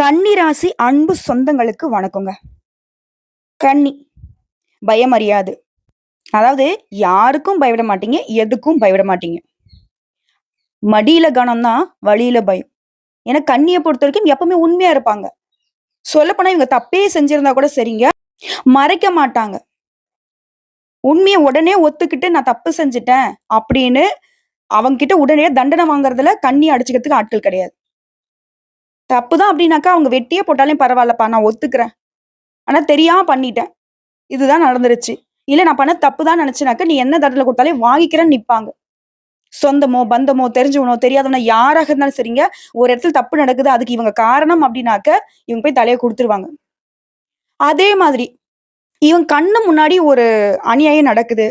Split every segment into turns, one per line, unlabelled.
கன்னி ராசி அன்பு சொந்தங்களுக்கு வணக்கங்க. கன்னி. பயம் அறியாது. அதாவது யாருக்கும் பயவிட மாட்டீங்க. எதுக்கும் பயவிட மாட்டீங்க. மடியில கனம் தான், வழியில பயம். ஏன்னா பொறுத்த வரைக்கும் எப்பவுமே உண்மையா இருப்பாங்க. சொல்லப்போனா இவங்க தப்பே செஞ்சிருந்தா கூட சரிங்க, மறைக்க மாட்டாங்க. உண்மையை உடனே ஒத்துக்கிட்டு நான் தப்பு செஞ்சுட்டேன் அப்படின்னு அவங்க கிட்ட உடனே தண்டனை வாங்குறதுல கண்ணி அடிச்சுக்கிறதுக்கு ஆட்கள் கிடையாது. தப்பு தான் அப்படின்னாக்கா அவங்க வெட்டியே போட்டாலும் பரவாயில்லப்பா நான் ஒத்துக்கிறேன். ஆனா தெரியாம பண்ணிட்டேன். இதுதான் நடந்துருச்சு. இல்ல நான் பண்ண தப்பு தான் நினச்சினாக்கா நீ என்ன தண்டனை கொடுத்தாலே வாங்கிக்கிறேன்னு நிப்பாங்க. சொந்தமோ, பந்தமோ, தெரிஞ்சவனோ, தெரியாதவனோ யாராக இருந்தாலும் சரிங்க, ஒரு இடத்துல தப்பு நடக்குது அதுக்கு இவங்க காரணம் அப்படின்னாக்க, இவங்க போய் தலையை கொடுத்துருவாங்க அதே மாதிரி இவங்க கண்ணு முன்னாடி ஒரு அநியாயம் நடக்குது.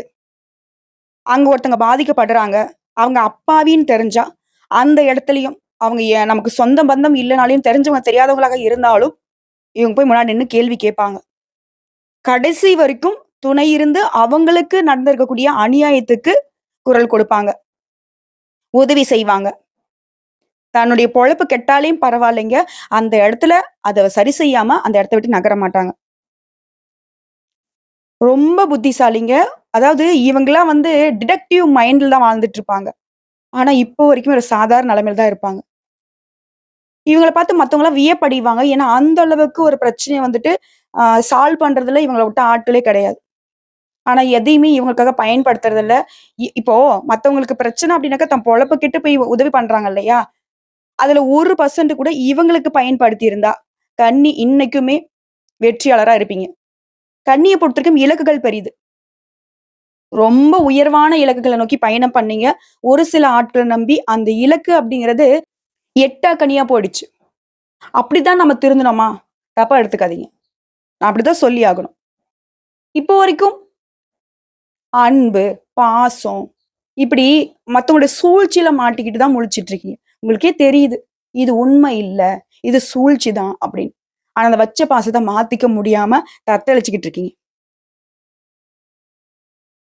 அங்க ஒருத்தங்க பாதிக்கப்படுறாங்க. அவங்க அப்பாவின்னு தெரிஞ்சா, அந்த இடத்துலயும் அவங்க நமக்கு சொந்த பந்தம் இல்லைனாலையும் தெரிஞ்சவங்க, தெரியாதவங்களாக இருந்தாலும், இவங்க போய் முன்னாடி நின்று கேள்வி கேட்பாங்க. கடைசி வரைக்கும் துணை இருந்து அவங்களுக்கு நடந்திருக்கக்கூடிய அநியாயத்துக்கு குரல் கொடுப்பாங்க. உதவி செய்வாங்க. தன்னுடைய பொழப்பு கெட்டாலையும் பரவாயில்லைங்க. அந்த இடத்துல அதை சரி செய்யாம அந்த இடத்த விட்டு நகர மாட்டாங்க. ரொம்ப புத்திசாலிங்க. அதாவது இவங்கெல்லாம் வந்து டிடெக்டிவ் மைண்ட்ல தான் வாழ்ந்துட்டு இருப்பாங்க. ஆனா இப்போ வரைக்கும் ஒரு சாதாரண நிலைமையில தான் இருப்பாங்க. இவங்கள பார்த்து மற்றவங்களாம் வியப்படிவாங்க ஏன்னா அந்த அளவுக்கு ஒரு பிரச்சனையை வந்துட்டு சால்வ் பண்றதுல இவங்களை விட்டு ஆட்களே கிடையாது. ஆனா எதையுமே இவங்களுக்காக பயன்படுத்துறதில்ல. இ இப்போ மத்தவங்களுக்கு பிரச்சனை அப்படின்னாக்கா தன் பொழப்பு கிட்ட போய் உதவி பண்றாங்க இல்லையா? அதுல ஒரு பர்சன்ட் கூட இவங்களுக்கு பயன்படுத்தி இருந்தா, கன்னி இன்னைக்குமே வெற்றியாளரா இருப்பீங்க. கண்ணியை பொறுத்தவரைக்கும் இலக்குகள் பெரியுது ரொம்ப உயர்வான இலக்குகளை நோக்கி பயணம் பண்ணீங்க. ஒரு சில ஆட்களை நம்பி அந்த இலக்கு அப்படிங்கிறது எட்டா கனியா போயிடுச்சு. அப்படிதான் நம்ம திருந்தணுமா தப்பா எடுத்துக்காதீங்க. நான் அப்படிதான் சொல்லி ஆகணும். இப்போ வரைக்கும் அன்பு, பாசம் இப்படி மற்றவங்களுடைய சூழ்ச்சியில மாட்டிக்கிட்டு தான் முழிச்சிட்டு இருக்கீங்க. உங்களுக்கே தெரியுது. இது உண்மை இல்லை இது சூழ்ச்சி தான் அப்படின்னு. ஆனா அந்த வச்ச பாசத்தை மாத்திக்க முடியாம தத்தளிச்சுக்கிட்டு இருக்கீங்க.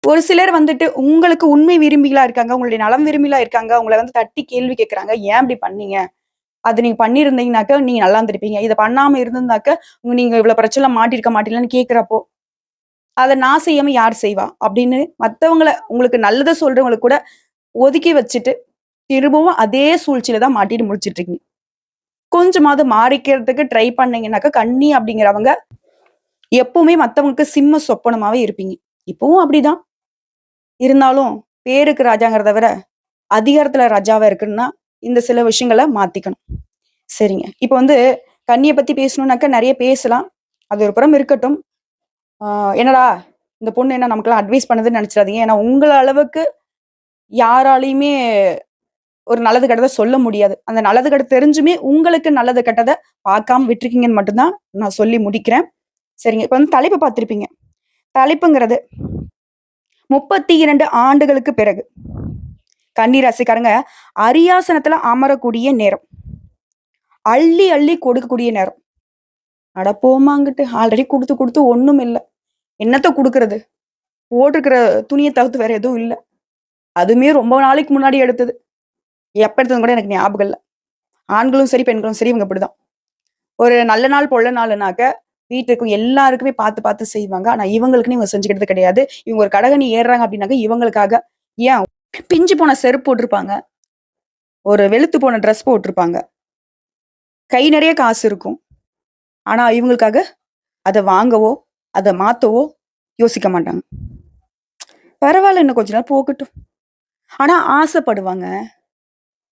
ஒரு சிலர் வந்துட்டு உங்களுக்கு உண்மை விரும்பிகளா இருக்காங்க. உங்களுடைய நலம் விரும்பிகளா இருக்காங்க. உங்களை வந்து தட்டி கேள்வி கேட்கறாங்க. ஏன் இப்படி பண்ணீங்க? அது நீங்க பண்ணியிருந்தீங்கனாக்க நீங்க நல்லா இருந்திருப்பீங்க. இதை பண்ணாம இருந்திருந்தாக்க நீங்க இவ்வளவு பிரச்சனை மாட்டிருக்க மாட்டீங்களான்னு கேட்கிறப்போ, அதை நான் செய்யாம யார் செய்வா? அப்படின்னு மற்றவங்களை உங்களுக்கு நல்லதை சொல்றவங்களுக்கு கூட ஒதுக்கி வச்சுட்டு, திரும்பவும் அதே சூழ்ச்சியில தான் மாட்டிட்டு முடிச்சிட்டு இருக்கீங்க. கொஞ்சமாவது மாறிக்கிறதுக்கு ட்ரை பண்ணீங்கனாக்க கண்ணி அப்படிங்கிறவங்க எப்பவுமே மற்றவங்களுக்கு சிம்ம சொப்பனமாவே இருப்பீங்க. இப்பவும் அப்படிதான். இருந்தாலும் பேருக்கு ராஜாங்கிறத விட, அதிகாரத்துல ராஜாவா இருக்குன்னா இந்த சில விஷயங்கள மாத்திக்கணும். சரிங்க. இப்போ வந்து கண்ணியை பத்தி பேசணும்னாக்க நிறைய பேசலாம். அது ஒரு புறம் இருக்கட்டும். என்னடா இந்த பொண்ணு என்ன நமக்கெல்லாம் அட்வைஸ் பண்ணுதுன்னு நினச்சிடாதீங்க ஏன்னா உங்கள அளவுக்கு யாராலையுமே ஒரு நல்லது கெட்டதை சொல்ல முடியாது. அந்த நல்லது கெட்ட தெரிஞ்சுமே உங்களுக்கு நல்லது கெட்டதை பார்க்காம விட்டுருக்கீங்கன்னு மட்டும்தான் நான் சொல்லி முடிக்கிறேன். சரிங்க. இப்போ வந்து தலைப்பு பார்த்துருப்பீங்க தலைப்புங்கிறது 32 ஆண்டுகளுக்கு பிறகு கண்ணீர் ராசிக்காரங்க அரியாசனத்துல அமரக்கூடிய நேரம். அள்ளி அள்ளி கொடுக்கக்கூடிய நேரம். அட போம்மா ஆல்ரெடி கொடுத்து கொடுத்து ஒன்றும் இல்லை என்னத்த கொடுக்கறது போட்டிருக்கிற துணியை தவிர்த்து வேற எதுவும் இல்லை அதுவுமே ரொம்ப நாளைக்கு முன்னாடி எடுத்தது. எப்போ எடுத்தது கூட எனக்கு ஞாபகம் இல்லை ஆண்களும் சரி, பெண்களும் சரி இவங்க இப்படிதான். ஒரு நல்ல நாள், பொல்ல நாளுனாக்க வீட்ல இருக்கும் எல்லாருக்குமே பார்த்து பார்த்து செய்வாங்க. ஆனா இவங்களுக்குன்னு இவங்க செஞ்சுக்கிறது கிடையாது. இவங்க ஒரு கடகணி ஏறுறாங்க அப்படின்னாக்க இவங்களுக்காக ஏன் பிஞ்சு போன செருப்பு போட்டிருப்பாங்க. ஒரு வெளுத்து போன ட்ரெஸ் போட்டிருப்பாங்க. கை நிறைய காசு இருக்கும். ஆனா இவங்களுக்காக அதை வாங்கவோ, அதை மாத்தவோ யோசிக்க மாட்டாங்க. பரவாயில்ல இன்னும் கொஞ்ச நாள் போகட்டும். ஆனா ஆசைப்படுவாங்க.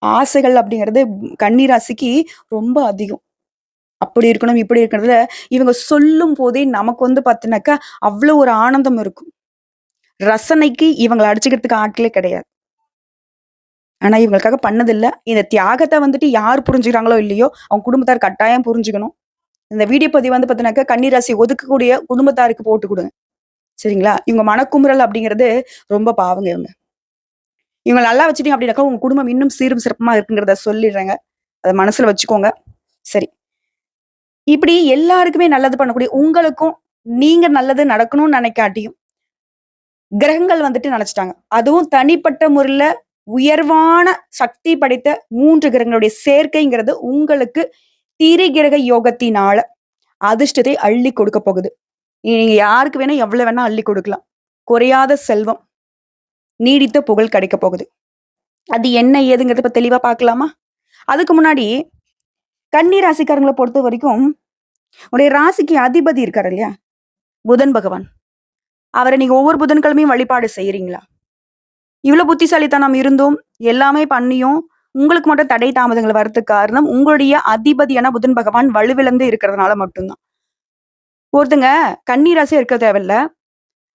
ஆசைகள் அப்படிங்கிறது கண்ணீராசிக்கு ரொம்ப அதிகம். அப்படி இருக்கணும், இப்படி இருக்கிறதுல இவங்க சொல்லும் போதே நமக்கு வந்து பார்த்தீனாக்கா, அவ்வளோ ஒரு ஆனந்தம் இருக்கும். ரசனைக்கு இவங்களை அடிச்சுக்கிறதுக்கு ஆட்களே கிடையாது. ஆனா இவங்களுக்காக பண்ணதில்ல. இந்த தியாகத்தை வந்துட்டு யார் புரிஞ்சுக்கிறாங்களோ இல்லையோ, அவங்க குடும்பத்தார் கட்டாயம் புரிஞ்சுக்கணும். இந்த வீடியோ பதிவு வந்து பார்த்தீனாக்கா, கன்னி ஒதுக்கக்கூடிய குடும்பத்தாருக்கு போட்டு கொடுங்க சரிங்களா? இவங்க மனக்குமுறல் அப்படிங்கிறது ரொம்ப பாவங்க இவங்க. இவங்கள நல்லா வச்சுட்டீங்க அப்படின்னாக்கா, உங்க குடும்பம் இன்னும் சீரும் சிறப்பமா இருக்குங்கிறத சொல்லிடுறேங்க. அதை மனசுல வச்சுக்கோங்க. சரி. இப்படி எல்லாருக்குமே நல்லது பண்ணக்கூடிய உங்களுக்கும் நீங்க நல்லது நடக்கணும்னு நினைக்காட்டியும், கிரகங்கள் வந்துட்டு நினைச்சிட்டாங்க. அதுவும் தனிப்பட்ட முறையில உயர்வான சக்தி படைத்த மூன்று கிரகங்களுடைய சேர்க்கைங்கிறது உங்களுக்கு திரிகிரக யோகத்தினால அதிர்ஷ்டத்தை அள்ளி கொடுக்க போகுது. நீங்க யாருக்கு வேணா எவ்வளவு வேணா அள்ளி கொடுக்கலாம். குறையாத செல்வம் நீடித்த புகழ் கிடைக்க போகுது. அது என்ன ஏதுங்கிறத இப்ப தெளிவா பார்க்கலாமா? அதுக்கு முன்னாடி கன்னி ராசிக்காரங்களை பொறுத்த வரைக்கும் உடைய ராசிக்கு அதிபதி இருக்கார் இல்லையா? புதன் பகவான். அவரை நீங்க ஒவ்வொரு புதன்கிழமையும் வழிபாடு செய்யறீங்களா இவ்வளவு புத்திசாலித்தனம் இருந்தும் எல்லாமே பண்ணியும் உங்களுக்கு மட்டும் தடை தாமதங்கள் வரதுக்கு காரணம் உங்களுடைய அதிபதியான புதன் பகவான் வலுவிழந்து இருக்கிறதுனால மட்டும்தான். ஒருத்தங்க கன்னி ராசி இருக்க தேவையில்ல.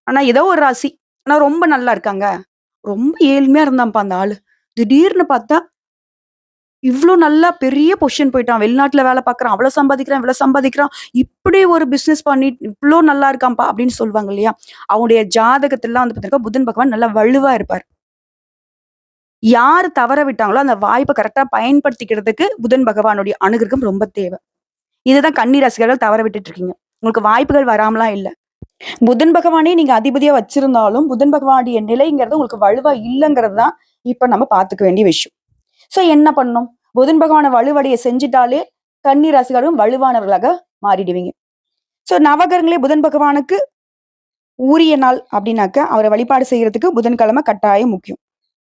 ஆனா ஏதோ ஒரு ராசி. ஆனா ரொம்ப நல்லா இருக்காங்க. ரொம்ப ஏழ்மையா இருந்தான்ப்பா அந்த ஆளு. திடீர்னு பார்த்தா இவ்வளோ நல்லா பெரிய பொசிஷன் போயிட்டான். வெளிநாட்டில் வேலை பார்க்குறான். அவ்வளோ சம்பாதிக்கிறான் இவ்வளோ சம்பாதிக்கிறான். இப்படி ஒரு பிஸ்னஸ் பண்ணி இவ்வளோ நல்லா இருக்கான்ப்பா அப்படின்னு சொல்லுவாங்க இல்லையா? அவனுடைய ஜாதகத்திலாம் வந்து பார்த்தீங்கன்னா புதன் பகவான் நல்லா வலுவாக இருப்பார். யார் தவற விட்டாங்களோ அந்த வாய்ப்பை கரெக்டாக பயன்படுத்திக்கிறதுக்கு புதன் பகவானுடைய அணுகிருக்கும் ரொம்ப தேவை. இதுதான் கன்னி ரசிகர்கள் தவற விட்டுட்டு இருக்கீங்க. உங்களுக்கு வாய்ப்புகள் வராமலாம் இல்லை. புதன் பகவானே நீங்க அதிபதியா வச்சிருந்தாலும் புதன் பகவானுடைய நிலைங்கிறது உங்களுக்கு வலுவா இல்லைங்கிறது தான் இப்ப நம்ம பாத்துக்க வேண்டிய விஷயம். சோ என்ன பண்ணும்? புதன் பகவானை வலுவடைய செஞ்சிட்டாலே கன்னி ராசிகளும் வலுவானவர்களாக மாறிடுவீங்க. சோ நவகரங்களே புதன் பகவானுக்கு உரிய நாள் அப்படின்னாக்க அவரை வழிபாடு செய்யறதுக்கு புதன்கிழமை கட்டாயம் முக்கியம்.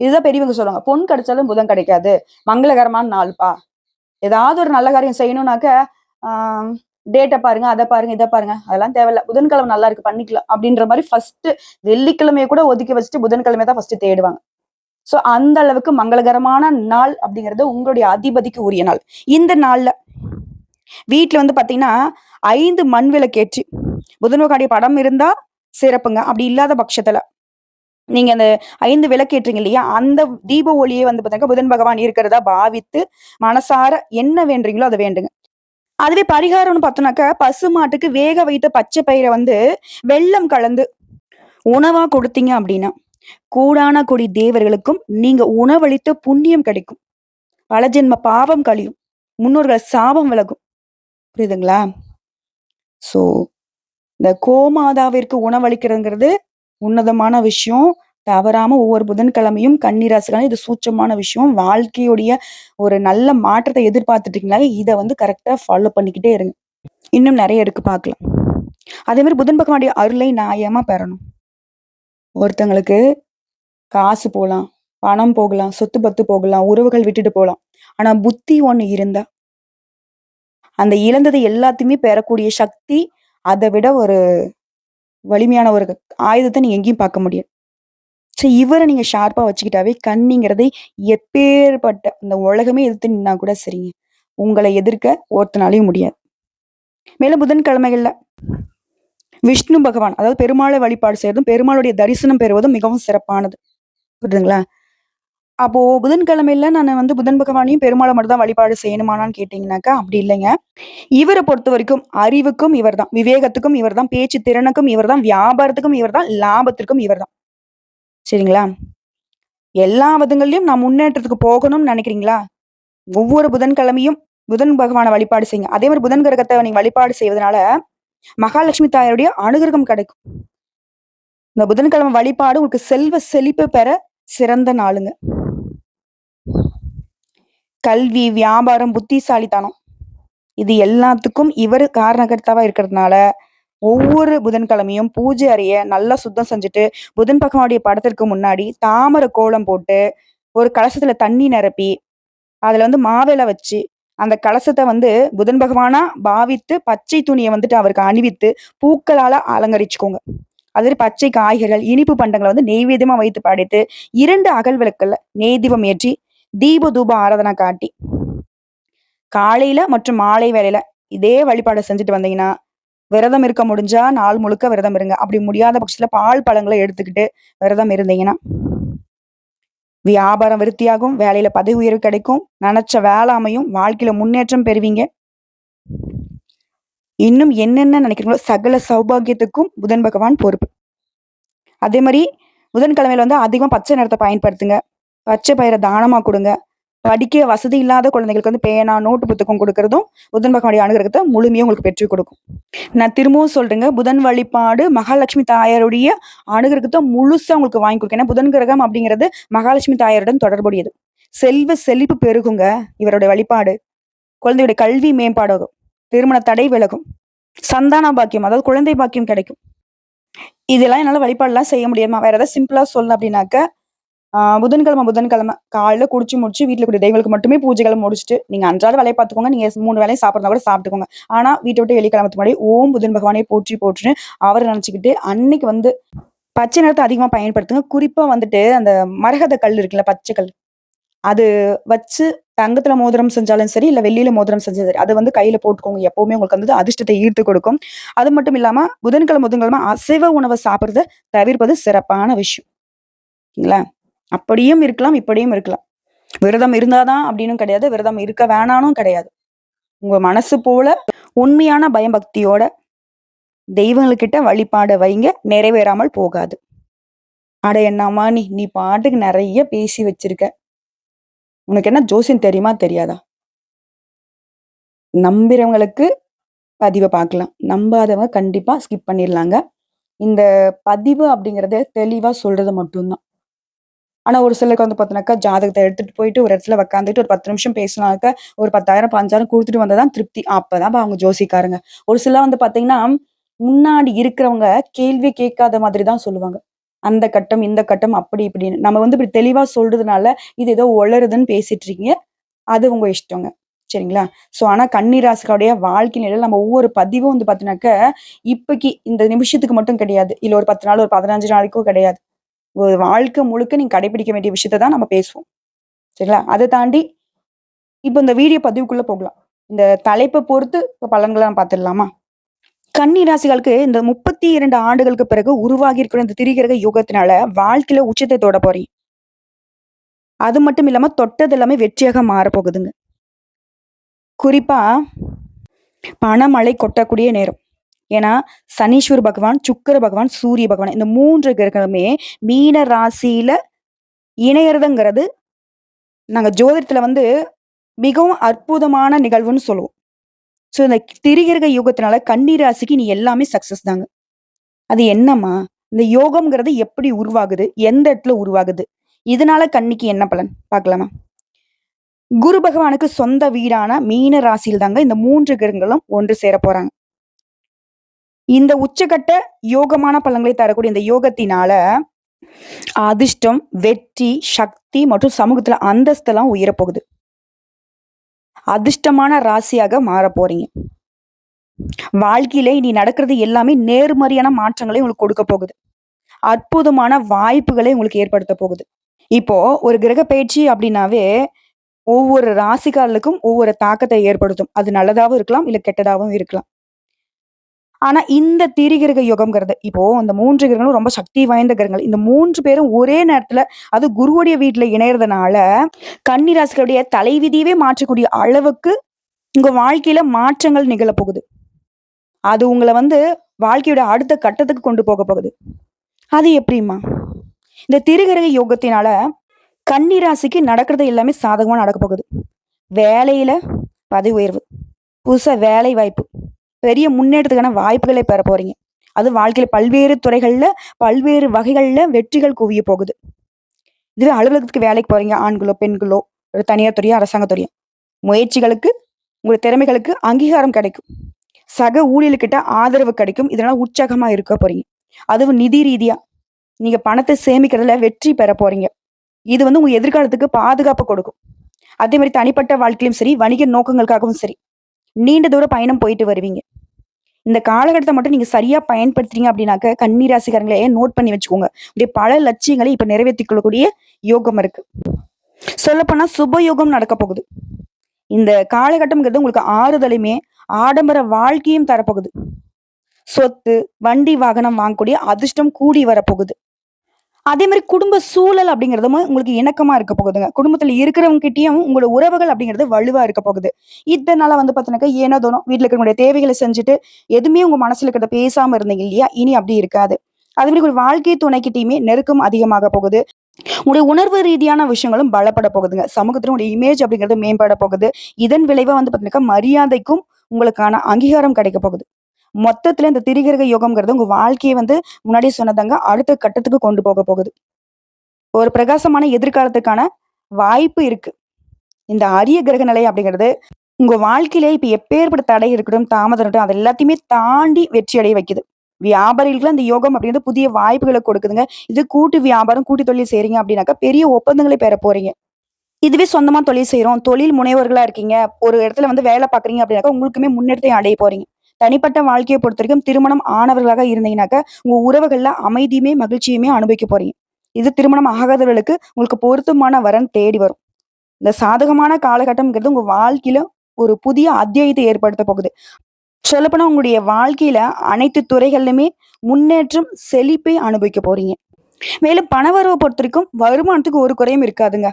இதுதான் பெரியவங்க சொல்லுவாங்க. பொன் கிடைச்சாலும் புதன் கிடைக்காது. மங்களகரமான நாள்பா ஏதாவது ஒரு நல்ல காரியம் செய்யணும்னாக்க டேட்டை பாருங்க அதை பாருங்க இதை பாருங்க. அதெல்லாம் தேவையில்ல. புதன்கிழமை நல்லா இருக்கு பண்ணிக்கலாம் அப்படின்ற மாதிரி ஃபர்ஸ்ட் வெள்ளிக்கிழமையை கூட ஒதுக்கி வச்சுட்டு புதன்கிழமை தான் ஃபர்ஸ்ட் தேடுவாங்க. சோ அந்த அளவுக்கு மங்களகரமான நாள் அப்படிங்கிறது உங்களுடைய அதிபதிக்கு உரிய நாள். இந்த நாள்ல வீட்டுல வந்து பாத்தீங்கன்னா ஐந்து மண் விளக்கேற்றி புதன்வகாடைய படம் இருந்தா சிறப்புங்க. அப்படி இல்லாத பட்சத்துல நீங்க அந்த ஐந்து விளக்கேற்றீங்க இல்லையா அந்த தீப ஒளியே வந்து பாத்தீங்கன்னா புதன் பகவான் இருக்கிறதா பாவித்து மனசார என்ன வேண்டுறீங்களோ அதை வேண்டுங்க. அதுவே பரிகாரம்னு பார்த்தோம்னாக்கா பசு மாட்டுக்கு வேக வைத்த பச்சை பயிரை வந்து வெள்ளம் கலந்து உணவா கொடுத்தீங்க அப்படின்னா கூடான கொடி தேவர்களுக்கும் நீங்க உணவளித்த புண்ணியம் கிடைக்கும். பல ஜென்ம பாவம் கழியும். முன்னோர்கள் சாபம் விலகும். புரியுதுங்களா? சோ இந்த கோமாதாவிற்கு உணவளிக்கிறதுங்கிறது உன்னதமான விஷயம். தவறாம ஒவ்வொரு புதன்கிழமையும் கன்னிராசிகளும் இது சூட்சமான விஷயம். வாழ்க்கையுடைய ஒரு நல்ல மாற்றத்தை எதிர்பார்த்துட்டு இருக்கீங்களா இதை வந்து கரெக்டா ஃபாலோ பண்ணிக்கிட்டே இருங்க. இன்னும் நிறைய இருக்கு பார்க்கலாம். அதே மாதிரி புதன் பகவானுடைய அருளை நியாயமா பெறணும். ஒருத்தங்களுக்கு காசு போகலாம் பணம் போகலாம் சொத்து பத்து போகலாம் உறவுகள் விட்டுட்டு போகலாம் ஆனா புத்தி ஒண்ணு இருந்தா அந்த இழந்தது எல்லாத்தையுமே பெறக்கூடிய சக்தி அதை விட ஒரு வலிமையான ஒரு ஆயுதத்தை நீங்க எங்கேயும் பார்க்க முடியாது. ஸோ இவரை நீங்க ஷார்ப்பா வச்சுக்கிட்டாவே கண்ணிங்கிறதை எப்பேற்பட்ட அந்த உலகமே எதிர்த்து நின்னா கூட சரிங்க. உங்களை எதிர்க்க ஒருத்தனாலையும் முடியாது. மேலும் புதன்கிழமைகள்ல விஷ்ணு பகவான் அதாவது பெருமாளை வழிபாடு செய்யறதும் பெருமாளுடைய தரிசனம் பெறுவதும் மிகவும் சிறப்பானது. புரியுதுங்களா? அப்போ புதன்கிழமையில நான் வந்து புதன் பகவானையும் பெருமாளை மட்டும் தான் வழிபாடு செய்யணுமானான்னு கேட்டீங்கன்னாக்கா அப்படி இல்லைங்க. இவரை பொறுத்த வரைக்கும் அறிவுக்கும் இவர் தான் விவேகத்துக்கும் இவர் தான் பேச்சு திறனுக்கும் இவர் தான் வியாபாரத்துக்கும் இவர் தான் லாபத்திற்கும் இவர் தான் சரிங்களா? எல்லா விதங்கள்லயும் நான் முன்னேற்றத்துக்கு போகணும்னு நினைக்கிறீங்களா? ஒவ்வொரு புதன்கிழமையும் புதன் பகவானை வழிபாடு செய்யுங்க. அதே மாதிரி புதன் கிரகத்தை நீங்க வழிபாடு செய்வதனால மகாலட்சுமி தாயாருடைய அனுகிரகம் கிடைக்கும். இந்த புதன்கிழமை வழிபாடு உங்களுக்கு செல்வ செழிப்பு பெற சிறந்த நாளுங்க. கல்வி வியாபாரம் புத்திசாலித்தனம் இது எல்லாத்துக்கும் இவர் காரணகர்த்தாவா இருக்கிறதுனால ஒவ்வொரு புதன்கிழமையும் பூஜை அறைய நல்லா சுத்தம் செஞ்சுட்டு புதன் பகவானுடைய படத்திற்கு முன்னாடி தாமரை கோலம் போட்டு ஒரு கலசத்துல தண்ணி நிரப்பி அதுல வந்து மாவிலை வச்சு அந்த கலசத்தை வந்து புதன் பகவானா பாவித்து பச்சை துணியை வந்துட்டு அவருக்கு அணிவித்து பூக்களால அலங்கரிச்சுக்கோங்க. அது பச்சை காய்கறிகள் இனிப்பு பண்டங்களை வந்து நெய்வேத்தியமா வைத்து படைத்து இரண்டு அகல் விளக்குல நெய் தீபம் ஏற்றி தீப தூப ஆராதனை காட்டி காலையில மற்றும் மாலை வேலையில இதே வழிபாடை செஞ்சுட்டு வந்தீங்கன்னா விரதம் இருக்க முடிஞ்சா நாள் முழுக்க விரதம் இருங்க. அப்படி முடியாத பட்சத்துல பால் பழங்களை எடுத்துக்கிட்டு விரதம் இருந்தீங்கன்னா வியாபாரம் விருத்தியாகும் வேலையில பதவி உயர்வு கிடைக்கும் நினைச்ச வேலை அமையும் வாழ்க்கையில முன்னேற்றம் பெறுவீங்க. இன்னும் என்னென்ன நினைக்கிறீங்களோ சகல சௌபாகியத்துக்கும் புதன் பகவான் பொறுப்பு. அதே மாதிரி புதன்கிழமையில வந்து அதிகமா பச்சை நிறத்தை பயன்படுத்துங்க. பச்சை பயிரை தானமா கொடுங்க. படிக்க வசதி இல்லாத குழந்தைகளுக்கு வந்து பேனா நோட்டு புத்தகம் கொடுக்கறதும் புதன் பகவானுடைய அனுகிரகத்தை முழுமையாக உங்களுக்கு பெற்றுக் கொடுக்கும். நான் திரும்பவும் சொல்றேங்க புதன் வழிபாடு மகாலட்சுமி தாயாருடைய அனுகிரகத்தை முழுசா உங்களுக்கு வாங்கி கொடுக்கும் ஏன்னா புதன் கிரகம் அப்படிங்கிறது மகாலட்சுமி தாயாருடன் தொடர்புடையது. செல்வ செழிப்பு பெருகுங்க இவருடைய வழிபாடு. குழந்தையுடைய கல்வி மேம்பாடாகும். திருமண தடை விலகும். சந்தான பாக்கியம் அதாவது குழந்தை பாக்கியம் கிடைக்கும். இதெல்லாம் என்னால் வழிபாடெல்லாம் செய்ய முடியுமா வேற ஏதாவது சிம்பிளா சொல்லணும் அப்படின்னாக்க புதன்கிழமை புதன்கிழமை காலையில் குடிச்சு முடிச்சு வீட்டில் கூட தெய்வங்களுக்கு மட்டுமே பூஜைகளை முடிச்சுட்டு நீங்கள் அன்றாட வேலையை பார்த்துக்கோங்க. நீங்கள் மூணு வேலையும் சாப்பிட்றதா கூட சாப்பிட்டுக்கோங்க. ஆனால் வீட்டை விட்டு வெளிக்கிழமத்துக்கு முன்னாடி ஓம் புதன் பகவானை போற்றி போற்றுன்னு அவரை நினச்சிக்கிட்டு அன்னைக்கு வந்து பச்சை நிறத்தை அதிகமாக பயன்படுத்துங்க. குறிப்பாக வந்துட்டு அந்த மரகத கல் இருக்குல்ல பச்சை கல். அது வச்சு தங்கத்துல மோதிரம் செஞ்சாலும் சரி இல்ல வெள்ளியில மோதிரம் செஞ்சாலும் சரி அது வந்து கையில போட்டுக்கோங்க. எப்பவுமே உங்களுக்கு வந்து அதிர்ஷ்டத்தை ஈர்த்து கொடுக்கும். அது மட்டும் இல்லாம புதன்கிழமை புதன்கிழமை அசைவ உணவை சாப்பிட்றத தவிர்ப்பது சிறப்பான விஷயம். சரிங்களா அப்படியும் இருக்கலாம் இப்படியும் இருக்கலாம். விரதம் இருந்தாதான் அப்படின்னு கிடையாது விரதம் இருக்க வேணானும் கிடையாது. உங்க மனசு போல உண்மையான பயபக்தியோட தெய்வங்கள்கிட்ட வழிபாட வைங்க நிறைவேறாமல் போகாது. அட என்னம்மா நீ நீ பாட்டுக்கு நிறைய பேசி வச்சிருக்க. உனக்கு என்ன ஜோசியம் தெரியுமா தெரியாதா? நம்புறவங்களுக்கு பதிவை பார்க்கலாம். நம்பாதவங்க கண்டிப்பா ஸ்கிப் பண்ணிடலாங்க. இந்த பதிவு அப்படிங்கறது தெளிவா சொல்றது மட்டும்தான். ஆனால் ஒரு சிலருக்கு வந்து பார்த்தோன்னாக்கா ஜாதகத்தை எடுத்துட்டு போயிட்டு ஒரு இடத்துல உக்காந்துட்டு ஒரு பத்து நிமிஷம் பேசினாக்க ஒரு பத்தாயிரம் பஞ்சாயிரம் கொடுத்துட்டு வந்ததான் திருப்தி. அப்பதான் அவங்க ஜோசிக்காரங்க. ஒரு சில வந்து பார்த்தீங்கன்னா முன்னாடி இருக்கிறவங்க கேள்வி கேட்காத மாதிரி தான் சொல்லுவாங்க. அந்த கட்டம் இந்த கட்டம் அப்படி இப்படின்னு. நம்ம வந்து இப்படி தெளிவாக சொல்றதுனால இது ஏதோ ஒளருதுன்னு பேசிட்டு இருக்கீங்க. அது உங்க இஷ்டங்க. சரிங்களா? ஸோ ஆனால் கன்னிராசிகளுடைய வாழ்க்கை நிலையில் நம்ம ஒவ்வொரு பதிவும் வந்து பாத்தீங்கன்னாக்க இப்போக்கி இந்த நிமிஷத்துக்கு மட்டும் கிடையாது. இல்லை ஒரு பத்து நாள் ஒரு பதினஞ்சு நாளைக்கும் கிடையாது. வாழ்க்கை முழுக்க நீங்க கடைபிடிக்க வேண்டிய விஷயத்தை தான் நம்ம பேசுவோம். சரிங்களா? அதை தாண்டி இப்போ இந்த வீடியோ பதிவுக்குள்ள போகலாம். இந்த தலைப்பை பொறுத்து இப்போ பலன்களை நம்ம பார்த்துடலாமா? கன்னி ராசிகளுக்கு இந்த முப்பத்தி இரண்டு ஆண்டுகளுக்கு பிறகு உருவாகி இருக்கிற இந்த திரிகிரக யுகத்தினால வாழ்க்கையில உச்சத்தை தொட போறீங்க. அது மட்டும் இல்லாம தொட்டது எல்லாமே வெற்றியாக மாற போகுதுங்க குறிப்பா பணமழை கொட்டக்கூடிய நேரம். ஏன்னா சனீஸ்வர பகவான் சுக்கர பகவான் சூரிய பகவான் இந்த மூன்று கிரகமே மீன ராசியில இணையறதுங்கிறது நாங்க ஜோதிடத்துல வந்து மிகவும் அற்புதமான நிகழ்வுன்னு சொல்லுவோம். ஸோ இந்த திரிகிரக யோகத்தினால கன்னி ராசிக்கு நீ எல்லாமே சக்சஸ் தாங்க. அது என்னம்மா? இந்த யோகம்ங்கிறது எப்படி உருவாகுது? எந்த இடத்துல உருவாகுது? இதனால கன்னிக்கு என்ன பலன்? பார்க்கலாமா? குரு பகவானுக்கு சொந்த வீடான மீன ராசியில் தாங்க இந்த மூன்று கிரகங்களும் ஒன்று சேர போறாங்க இந்த உச்சகட்ட யோகமான பலன்களை தரக்கூடிய இந்த யோகத்தினால அதிர்ஷ்டம் வெற்றி சக்தி மற்றும் சமூகத்துல அந்தஸ்தெல்லாம் உயரப்போகுது. அதிர்ஷ்டமான ராசியாக மாற போறீங்க. வாழ்க்கையில இனி நடக்கிறது எல்லாமே நேர்மறையான மாற்றங்களை உங்களுக்கு கொடுக்க போகுது. அற்புதமான வாய்ப்புகளை உங்களுக்கு ஏற்படுத்த போகுது. இப்போ ஒரு கிரக பயிற்சி அப்படின்னாவே ஒவ்வொரு ராசிக்காரர்களுக்கும் ஒவ்வொரு தாக்கத்தை ஏற்படுத்தும். அது நல்லதாகவும் இருக்கலாம் இல்ல கெட்டதாகவும் இருக்கலாம். ஆனா இந்த திரிகிரக யுகம்ங்கிறது இப்போ அந்த மூன்று கிரகங்களும் ரொம்ப சக்தி வாய்ந்த கிரகங்கள். இந்த மூன்று பேரும் ஒரே நேரத்துல அது குருவுடைய வீட்டுல இணையறதுனால கன்னிராசிகளுடைய தலைவிதியவே மாற்றக்கூடிய அளவுக்கு உங்க வாழ்க்கையில மாற்றங்கள் நிகழப்போகுது அது உங்களை வந்து வாழ்க்கையோட அடுத்த கட்டத்துக்கு கொண்டு போக போகுது. அது எப்படிம்மா? இந்த திருகிரக யோகத்தினால கன்னிராசிக்கு நடக்கிறது எல்லாமே சாதகமா நடக்க போகுது. வேலையில பதவி உயர்வு புதுசா வேலை வாய்ப்பு பெரிய முன்னேற்றத்துக்கான வாய்ப்புகளை பெற போறீங்க. அது வாழ்க்கையில பல்வேறு துறைகள்ல பல்வேறு வகைகள்ல வெற்றிகள் குவிய போகுது. இதுவே அலுவலகத்துக்கு வேலைக்கு போறீங்க ஆண்களோ பெண்களோ ஒரு தனியார் துறையோ அரசாங்க துறையோ முயற்சிகளுக்கு உங்கள் திறமைகளுக்கு அங்கீகாரம் கிடைக்கும். சக ஊழியர்கிட்ட ஆதரவு கிடைக்கும். இதெல்லாம் உற்சாகமா இருக்க போறீங்க. அதுவும் நிதி ரீதியா. நீங்க பணத்தை சேமிக்கிறதுல வெற்றி பெற போறீங்க. இது வந்து உங்க எதிர்காலத்துக்கு பாதுகாப்பு கொடுக்கும். அதே மாதிரி தனிப்பட்ட வாழ்க்கையிலும் சரி வணிக நோக்கங்களுக்காகவும் சரி நீண்ட தூர பயணம் போயிட்டு வருவீங்க. இந்த காலகட்டத்தை மட்டும் நீங்க சரியா பயன்படுத்துறீங்க அப்படின்னாக்க கன்னி ராசிக்காரங்களே நோட் பண்ணி வச்சுக்கோங்க. இப்படி பல லட்சியங்களை இப்ப நிறைவேற்றிக் கொள்ளக்கூடிய யோகம் இருக்கு. சொல்லப்போனா சுப யோகம் நடக்க போகுது. இந்த காலகட்டம்ங்கிறது உங்களுக்கு ஆறுதலையுமே ஆடம்பர வாழ்க்கையும் தரப்போகுது. சொத்து வண்டி வாகனம் வாங்கக்கூடிய அதிர்ஷ்டம் கூடி வரப்போகுது. அதே மாதிரி குடும்ப சூழல் அப்படிங்கிறதும் உங்களுக்கு இணக்கமா இருக்க போகுதுங்க. குடும்பத்துல இருக்கிறவங்க கிட்டயும் உங்களோட உறவுகள் அப்படிங்கிறது வலுவா இருக்க போகுது. இதனால வந்து பாத்தீங்கன்னாக்கா ஏனோ தோணும் வீட்டுல இருக்கக்கூடிய தேவைகளை செஞ்சுட்டு எதுவுமே உங்க மனசுல இருக்கிறத பேசாம இருந்தீங்க இல்லையா? இனி அப்படி இருக்காது. அதே மாதிரி ஒரு வாழ்க்கை துணைக்கிட்டையுமே நெருக்கம் அதிகமாக போகுது. உங்களுடைய உணர்வு ரீதியான விஷயங்களும் பலப்பட போகுதுங்க. சமூகத்துல உங்களுடைய இமேஜ் அப்படிங்கிறது மேம்பட போகுது. இதன் விளைவா வந்து பாத்தீங்கன்னா மரியாதைக்கும் உங்களுக்கான அங்கீகாரம் கிடைக்க போகுது. மொத்தத்துல இந்த திரிகிரக யோகம்ங்கிறது உங்க வாழ்க்கையை வந்து முன்னாடி சொன்னதாங்க அடுத்த கட்டத்துக்கு கொண்டு போக போகுது ஒரு பிரகாசமான எதிர்காலத்துக்கான வாய்ப்பு இருக்கு இந்த அரிய கிரக நிலை அப்படிங்கிறது உங்க வாழ்க்கையில இப்ப எப்பேற்பட்ட தடை இருக்கட்டும், தாமதம் இருக்கட்டும், அது எல்லாத்தையுமே தாண்டி வெற்றி அடைய வைக்குது. வியாபாரிகளுக்குலாம் இந்த யோகம் அப்படிங்கிறது புதிய வாய்ப்புகளை கொடுக்குதுங்க. இது கூட்டு வியாபாரம், கூட்டு தொழில் செய்றீங்க அப்படின்னாக்கா, பெரிய ஒப்பந்தங்களை பெற போறீங்க. இதுவே சொந்தமா தொழில் செய்யறோம் தொழில் முனைவர்களா இருக்கீங்க, ஒரு இடத்துல வந்து வேலை பார்க்குறீங்க அப்படின்னாக்கா, உங்களுக்குமே முன்னெடுத்து அடைய போறீங்க. தனிப்பட்ட வாழ்க்கையை பொறுத்த வரைக்கும் திருமணம் ஆனவர்களாக இருந்தீங்கன்னாக்கா, உங்க உறவுகள்ல அமைதியுமே, மகிழ்ச்சியுமே அனுபவிக்க போறீங்க. இது திருமணம் ஆகாதவர்களுக்கு உங்களுக்கு பொருத்தமான வரன் தேடி வரும். இந்த சாதகமான காலகட்டம்ங்கிறது உங்க வாழ்க்கையில ஒரு புதிய அத்தியாயத்தை ஏற்படுத்த போகுது. சொல்லப்போனா உங்களுடைய வாழ்க்கையில அனைத்து துறைகள்லுமே முன்னேற்றம், செழிப்பை அனுபவிக்க போறீங்க. மேலும் பணவரவை பொறுத்த வரைக்கும் வருமானத்துக்கு ஒரு குறையும் இருக்காதுங்க.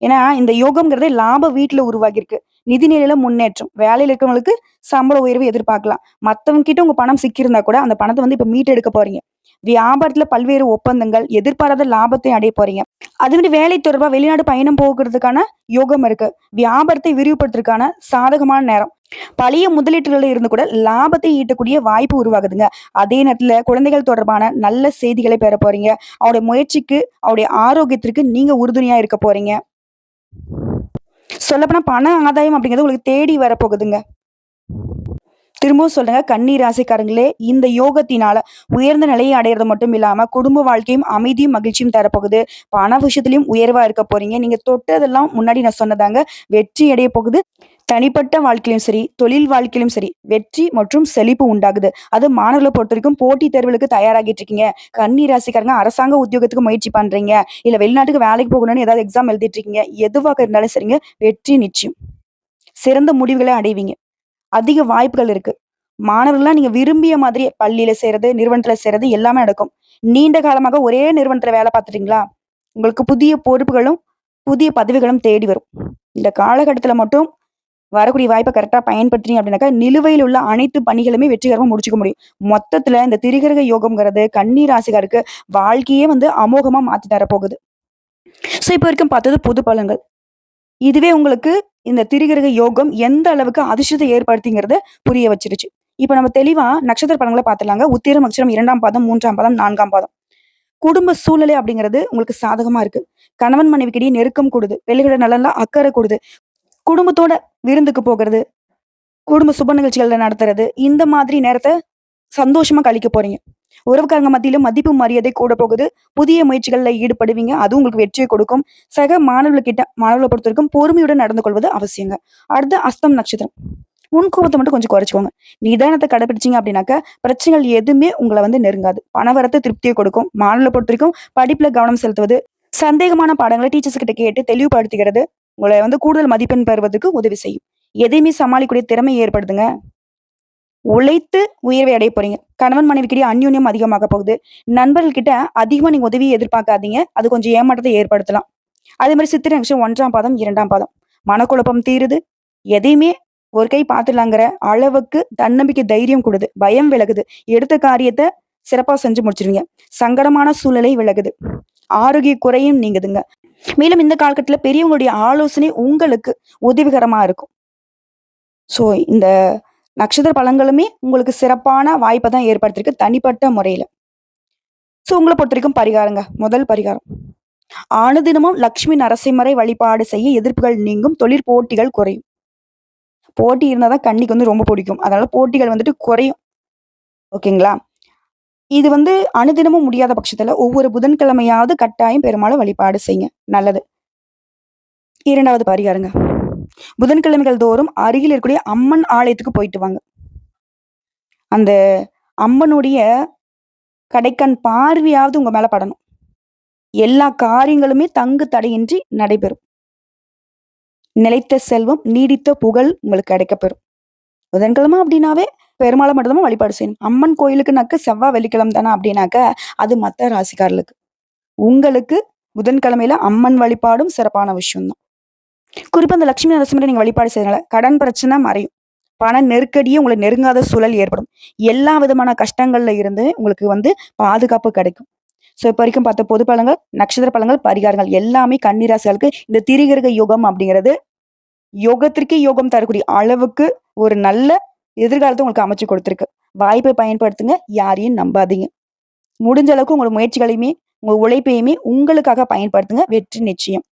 ஏன்னா, இந்த யோகம்ங்கிறது லாப வீட்டுல உருவாகியிருக்கு. நிதிநிலையில முன்னேற்றம். வேலையில இருக்கிறவங்களுக்கு சம்பள உயர்வு எதிர்பார்க்கலாம். மத்தவங்க கிட்ட உங்க பணம் சிக்கியிருந்தா கூட, அந்த பணத்தை வந்து இப்ப மீட்டெடுக்க போறீங்க. வியாபாரத்துல பல்வேறு ஒப்பந்தங்கள், எதிர்பாராத லாபத்தை அடைய போறீங்க. மாதிரி வேலை தொடர்பா வெளிநாடு பயணம் போகிறதுக்கான யோகம் இருக்கு. வியாபாரத்தை விரிவுபடுத்துறதுக்கான சாதகமான நேரம். பழைய முதலீட்டுகளில் இருந்து கூட லாபத்தை ஈட்டக்கூடிய வாய்ப்பு உருவாகுதுங்க. அதே நேரத்துல குழந்தைகள் தொடர்பான நல்ல செய்திகளை பெற போறீங்க. அவருடைய முயற்சிக்கு, அவருடைய ஆரோக்கியத்திற்கு நீங்க உறுதுணையா இருக்க போறீங்க. சொல்லப்போனா பண ஆதாயம் அப்படிங்கிறது உங்களுக்கு தேடி வரப்போகுதுங்க. திரும்பவும் சொல்றேங்க, கன்னி ராசிக்காரங்களே, இந்த யோகத்தினால உயர்ந்த நிலையை அடையறது மட்டும் இல்லாம, குடும்ப வாழ்க்கையும் அமைதியும், மகிழ்ச்சியும் தரப்போகுது. பண விஷயத்திலையும் உயர்வா இருக்க போறீங்க. நீங்க தொட்டதெல்லாம் முன்னாடி நான் சொன்னதாங்க. வெற்றி அடைய போகுது. தனிப்பட்ட வாழ்க்கையிலும் சரி, தொழில் வாழ்க்கையிலும் சரி, வெற்றி மற்றும் செழிப்பு உண்டாகுது. அது மாணவர்கள பொறுத்தவரைக்கும் போட்டித் தேர்வுகளுக்கு தயாராகிட்டு இருக்கீங்க. கன்னி ராசிக்காரங்க அரசாங்க உத்தியோகத்துக்கு முயற்சி பண்றீங்க. இல்ல வெளிநாட்டுக்கு வேலைக்கு போகணும்னு ஏதாவது எக்ஸாம் எழுதிட்டு இருக்கீங்க. எதுவாக இருந்தாலும் சரிங்க, வெற்றி நிச்சயம். சிறந்த முடிவுகளை அடைவீங்க. அதிக வாய்ப்புகள் இருக்கு. மாணவர்கள்லாம் நீங்க விரும்பிய மாதிரி பள்ளியில சேருறது, நிறுவனத்துல சேருறது எல்லாமே நடக்கும். நீண்ட காலமாக ஒரே நிறுவனத்துல வேலை பார்த்துட்டீங்களா? உங்களுக்கு புதிய பொறுப்புகளும், புதிய பதவிகளும் தேடி வரும். இந்த காலகட்டத்துல மட்டும் வரக்கூடிய வாய்ப்பை கரெக்டாக பயன்படுத்தினீங்க அப்படின்னாக்கா, நிலுவையில் உள்ள அனைத்து பணிகளுமே வெற்றிகரமா முடிச்சுக்க முடியும். மொத்தத்துல இந்த திரிகரக யோகம்ங்கிறது கண்ணீர் ராசிகாருக்கு வாழ்க்கையே வந்து அமோகமா மாத்தி தரப்போகுது. ஸோ இப்போ வரைக்கும் பார்த்தது பொது பலன்கள். இதுவே உங்களுக்கு இந்த திரிகரக யோகம் எந்த அளவுக்கு அதிர்ஷ்டத்தை ஏற்படுத்திங்கிறத புரிய வச்சிருச்சு இப்ப நம்ம தெளிவா நட்சத்திர பழங்களை பார்த்துலாங்க உத்திரம் நட்சத்திரம் இரண்டாம் பாதம், மூன்றாம் பாதம், நான்காம் பாதம். குடும்ப சூழ்நிலை அப்படிங்கிறது உங்களுக்கு சாதகமா இருக்கு. கணவன் மனைவிக்கிடையே நெருக்கம் கூடுது. பிள்ளைகளோட நலன்ல அக்கறை கூடுது. குடும்பத்தோட விருந்துக்கு போகிறது குடும்ப சுப நிகழ்ச்சிகளை நடத்துறது, இந்த மாதிரி நேரத்தை சந்தோஷமா கழிக்க போறீங்க. உறவுக்காரங்க மத்தியில மதிப்பு, மரியாதை கூட போகுது. புதிய முயற்சிகள்ல ஈடுபடுவீங்க. அது உங்களுக்கு வெற்றியை கொடுக்கும். சக மாணவர்கள்கிட்ட மாணவர்கள பொறுத்தவரைக்கும் பொறுமையுடன் நடந்து கொள்வது அவசியங்க. அடுத்து அஸ்தம் நட்சத்திரம். உன் கோபத்தை மட்டும் கொஞ்சம் குறைச்சிக்கோங்க நிதானத்தை கடைபிடிச்சிங்க அப்படின்னாக்கா, பிரச்சனைகள் எதுவுமே உங்களை வந்து நெருங்காது. பணவரத்தை திருப்தியை கொடுக்கும். மாணவர்கள பொறுத்தவரைக்கும் படிப்புல கவனம் செலுத்துவது, சந்தேகமான பாடங்களை டீச்சர்ஸ் கிட்ட கேட்டு தெளிவுபடுத்துகிறது உங்களை வந்து கூடுதல் மதிப்பெண் பெறுவதற்கு உதவி செய்யும். எதையுமே சமாளிக்கக்கூடிய திறமை ஏற்படுதுங்க. உழைத்து உயர்வை அடைய போறீங்க. கணவன் மனைவிக்கிடையே அந்யூன்யம் அதிகமாக போகுது. நண்பர்கள்கிட்ட அதிகமாக நீங்க உதவியை எதிர்பார்க்காதீங்க. அது கொஞ்சம் ஏமாற்றத்தை ஏற்படுத்தலாம். அதே மாதிரி சித்திரை நட்சத்திரம் ஒன்றாம் பாதம், இரண்டாம் பாதம். மனக்குழப்பம் தீருது. எதையுமே ஒரு கை பார்த்துடலாங்கிற அளவுக்கு தன்னம்பிக்கை, தைரியம் கொடுது பயம் விலகுது. எடுத்த காரியத்தை சிறப்பா செஞ்சு முடிச்சுருவீங்க. சங்கடமான சூழலை விலகுது. ஆரோக்கிய குறையும் நீங்குதுங்க. மேலும் இந்த காலகட்டத்தில் பெரியவங்களுடைய ஆலோசனை உங்களுக்கு உதவிகரமா இருக்கும். ஸோ இந்த நட்சத்திர பலன்களுமே உங்களுக்கு சிறப்பான வாய்ப்பை தான் ஏற்படுத்தியிருக்கு தனிப்பட்ட முறையில் ஸோ உங்களை பொறுத்த வரைக்கும் பரிகாரங்க. முதல் பரிகாரம். அனுதினமும் லக்ஷ்மி நரசிம்மரை வழிபாடு செய்ய எதிர்ப்புகள் நீங்கும். தொழிற் போட்டிகள் குறையும். போட்டி இருந்தால் தான் கண்ணிக்கு வந்து ரொம்ப பிடிக்கும். அதனால போட்டிகள் வந்துட்டு குறையும். ஓகேங்களா? இது வந்து அனுதினமும் முடியாத பட்சத்துல ஒவ்வொரு புதன்கிழமையாவது கட்டாயம் பெருமாளை வழிபாடு செய்யுங்க. நல்லது. இரண்டாவது பரிகாரங்க. புதன்கிழமைகள் தோறும் அருகில் இருக்கக்கூடிய அம்மன் ஆலயத்துக்கு போயிட்டு வாங்க. அந்த அம்மனுடைய கடைக்கண் பார்வையாவது உங்க மேல படணும். எல்லா காரியங்களுமே தங்கு தடையின்றி நடைபெறும். நிலைத்த செல்வம், நீடித்த புகழ் உங்களுக்கு கிடைக்கப்பெறும். புதன்கிழமை அப்படின்னாவே பெருமாளை மட்டும்தான் வழிபாடு செய்யணும். அம்மன் கோயிலுக்குனாக்க செவ்வாய் வெள்ளிக்கிழமை தானே அப்படின்னாக்க, அது மற்ற ராசிக்காரர்களுக்கு. உங்களுக்கு புதன்கிழமையில அம்மன் வழிபாடும் சிறப்பான விஷயம்தான் குறிப்பாக குறிப்பா இந்த லட்சுமி நரசிம்மரை நீங்க வழிபாடு செய்றதுனால, கடன் பிரச்சனை மறையும். பண நெருக்கடியே உங்களை நெருங்காத சூழல் ஏற்படும். எல்லா விதமான கஷ்டங்கள்ல இருந்து உங்களுக்கு வந்து பாதுகாப்பு கிடைக்கும். ஸோ இப்போ வரைக்கும் பார்த்த பொது பழங்கள் நட்சத்திர பழங்கள் பரிகாரங்கள் எல்லாமே கன்னி ராசிகளுக்கு இந்த திரிகிரக யோகம் அப்படிங்கிறது, யோகத்திற்கே யோகம் தரக்கூடிய அளவுக்கு ஒரு நல்ல எதிர்காலத்தை உங்களுக்கு அமைச்சு கொடுத்துருக்கு வாய்ப்பை பயன்படுத்துங்க. யாரையும் நம்பாதீங்க. முடிஞ்ச அளவுக்கு உங்களோட முயற்சிகளையுமே, உங்கள் உழைப்பையுமே உங்களுக்காக பயன்படுத்துங்க. வெற்றி நிச்சயம்.